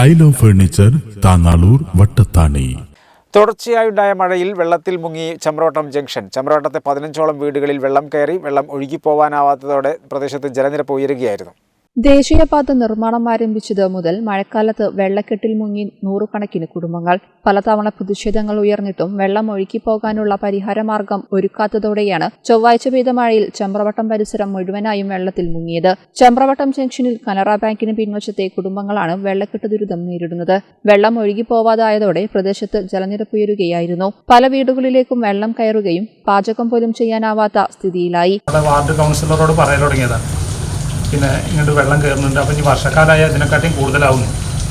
Style of furniture Thangalur Vattathani. തുടർച്ചയായുണ്ടായ മഴയിൽ വെള്ളത്തിൽ മുങ്ങി ചമ്രോട്ടം ജംഗ്ഷൻ. ചമ്രോട്ടത്തെ പതിനഞ്ചോളം വീടുകളിൽ വെള്ളം കയറി വെള്ളം ഒഴുകിപ്പോവാനാവാത്തതോടെ പ്രദേശത്ത് ജലനിരപ്പ് ഉയരുകയായിരുന്നു. ദേശീയപാത നിർമ്മാണം ആരംഭിച്ചത് മുതൽ മഴക്കാലത്ത് വെള്ളക്കെട്ടിൽ മുങ്ങി നൂറുകണക്കിന് കുടുംബങ്ങൾ. പലതവണ പ്രതിഷേധങ്ങൾ ഉയർന്നിട്ടും വെള്ളം ഒഴുകിപ്പോകാനുള്ള പരിഹാരമാർഗം ഒരുക്കാത്തതോടെയാണ് ചൊവ്വാഴ്ച പെയ്ത മഴയിൽ ചമ്പ്രവട്ടം പരിസരം മുഴുവനായും വെള്ളത്തിൽ മുങ്ങിയത്. ചമ്പ്രവട്ടം ജംഗ്ഷനിൽ കനറ ബാങ്കിന് പിൻവശത്തെ കുടുംബങ്ങളാണ് വെള്ളക്കെട്ട് ദുരിതം നേരിടുന്നത്. വെള്ളം ഒഴുകിപ്പോവാതായതോടെ പ്രദേശത്ത് ജലനിരപ്പ് ഉയരുകയായിരുന്നു. പല വീടുകളിലേക്കും വെള്ളം കയറുകയും പാചകം പോലും ചെയ്യാനാവാത്ത സ്ഥിതിയിലായി. വാർഡ് കൗൺസിലറോട് പിന്നെ ഇങ്ങോട്ട് വെള്ളം കയറുന്നുണ്ട്. അപ്പം ഇനി വർഷക്കാലമായ അതിനെക്കാട്ടിയും കൂടുതലാവുന്നു.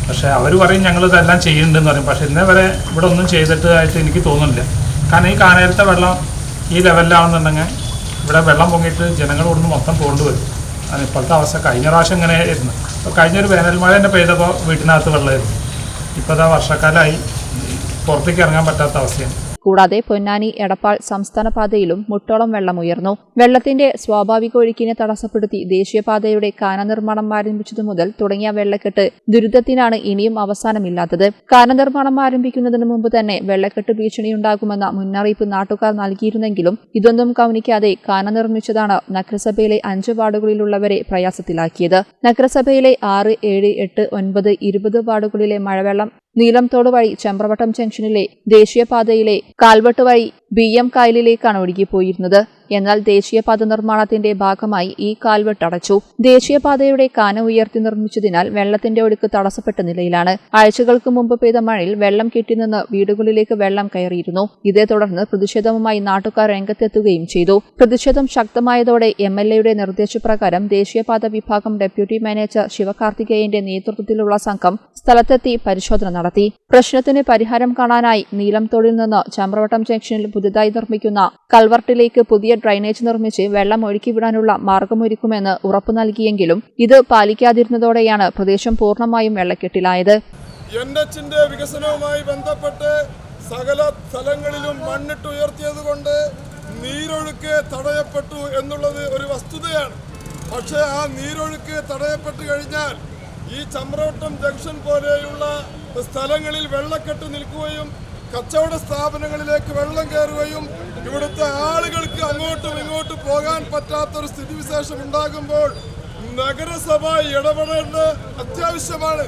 പക്ഷേ അവർ പറയും ഞങ്ങൾ ഇതെല്ലാം ചെയ്യുന്നുണ്ടെന്ന് പറയും. പക്ഷേ ഇന്നേ വരെ ഇവിടെ ഒന്നും ചെയ്തിട്ടായിട്ട് എനിക്ക് തോന്നുന്നില്ല. കാരണം ഈ കാനേരത്തെ വെള്ളം ഈ ലെവലിലാണെന്നുണ്ടെങ്കിൽ ഇവിടെ വെള്ളം പൊങ്ങിയിട്ട് ജനങ്ങൾ ഇവിടുന്ന് മൊത്തം പോകേണ്ടി വരും. അത് ഇപ്പോഴത്തെ അവസ്ഥ. കഴിഞ്ഞ പ്രാവശ്യം ഇങ്ങനെ ആയിരുന്നു അപ്പോൾ കഴിഞ്ഞൊരു വേനൽ മഴ തന്നെ പെയ്തപ്പോൾ വീട്ടിനകത്ത് വെള്ളമായിരുന്നു. ഇപ്പോൾ ഇതാ വർഷക്കാലമായി പുറത്തേക്ക് ഇറങ്ങാൻ പറ്റാത്ത അവസ്ഥയാണ്. കൂടാതെ പൊന്നാനി എടപ്പാൾ സംസ്ഥാന പാതയിലും മുട്ടോളം വെള്ളമുയർന്നു വെള്ളത്തിന്റെ സ്വാഭാവിക ഒഴുക്കിനെ തടസ്സപ്പെടുത്തി ദേശീയപാതയുടെ കാനനിർമ്മാണം ആരംഭിച്ചതു മുതൽ തുടങ്ങിയ വെള്ളക്കെട്ട് ദുരിതത്തിനാണ് ഇനിയും അവസാനമില്ലാത്തത്. കാനനിർമ്മാണം ആരംഭിക്കുന്നതിന് മുമ്പ് തന്നെ വെള്ളക്കെട്ട് ഭീഷണിയുണ്ടാകുമെന്ന മുന്നറിയിപ്പ് നാട്ടുകാർ നൽകിയിരുന്നെങ്കിലും ഇതൊന്നും കവനിക്കാതെ കാന നിർമ്മിച്ചതാണ് നഗരസഭയിലെ അഞ്ച് വാർഡുകളിലുള്ളവരെ പ്രയാസത്തിലാക്കിയത്. നഗരസഭയിലെ ആറ് ഏഴ് എട്ട് ഒൻപത് ഇരുപത് വാർഡുകളിലെ മഴവെള്ളം നീലംതോട് വഴി ചെമ്പ്രവട്ടം ജംഗ്ഷനിലെ ദേശീയപാതയിലെ കാൽവട്ട് വഴി ബി എം കായലിലേക്കാണ് ഒഴുകിപ്പോയിരുന്നത്. എന്നാൽ ദേശീയപാത നിർമ്മാണത്തിന്റെ ഭാഗമായി ഈ കാൽവെട്ട് അടച്ചു. ദേശീയപാതയുടെ കാന ഉയർത്തി നിർമ്മിച്ചതിനാൽ വെള്ളത്തിന്റെ ഒഴുക്ക് തടസ്സപ്പെട്ട നിലയിലാണ്. ആഴ്ചകൾക്ക് മുമ്പ് പെയ്ത മഴയിൽ വെള്ളം കെട്ടിനിന്ന് വീടുകളിലേക്ക് വെള്ളം കയറിയിരുന്നു. ഇതേ തുടർന്ന് പ്രതിഷേധവുമായി നാട്ടുകാർ രംഗത്തെത്തുകയും ചെയ്തു. പ്രതിഷേധം ശക്തമായതോടെ എം എൽ എയുടെ നിർദ്ദേശപ്രകാരം ദേശീയപാത വിഭാഗം ഡെപ്യൂട്ടി മാനേജർ ശിവകാർത്തികേയന്റെ നേതൃത്വത്തിലുള്ള സംഘം സ്ഥലത്തെത്തി പരിശോധന നടത്തി. പ്രശ്നത്തിന് പരിഹാരം കാണാനായി നീലംതോടിൽ നിന്ന് ചമ്രവട്ടം ജംഗ്ഷനിൽ പുതുതായി നിർമ്മിക്കുന്ന കൽവർട്ടിലേക്ക് പുതിയ ഡ്രൈനേജ് നിർമ്മിച്ച് വെള്ളം ഒഴുക്കിവിടാനുള്ള മാർഗമൊരുക്കുമെന്ന് ഉറപ്പു നൽകിയെങ്കിലും ഇത് പാലിക്കാതിരുന്നതോടെയാണ് പ്രദേശം പൂർണമായും വെള്ളക്കെട്ടിലായത്. എൻ എച്ചിന്റെ വികസനവുമായി ബന്ധപ്പെട്ട് സകല സ്ഥലങ്ങളിലും മണ്ണിട്ടുയർത്തിയത് കൊണ്ട് നീരൊഴുക്ക് തടയപ്പെട്ടു എന്നുള്ളത് ഒരു വസ്തുതയാണ്. പക്ഷേ ആ നീരൊഴുക്ക് തടയപ്പെട്ടു കഴിഞ്ഞാൽ ഈ ചമ്രോട്ടം ജംഗ്ഷൻ പോലെയുള്ള സ്ഥലങ്ങളിൽ വെള്ളക്കെട്ട് നിൽക്കുകയും കച്ചവട സ്ഥാപനങ്ങളിലേക്ക് വെള്ളം കയറുകയും ഇവിടുത്തെ ആളുകൾക്ക് അങ്ങോട്ടും ഇങ്ങോട്ടും പോകാൻ പറ്റാത്തൊരു സ്ഥിതിവിശേഷം ഉണ്ടാകുമ്പോൾ നഗരസഭ ഇടപെടേണ്ടത് അത്യാവശ്യമാണ്.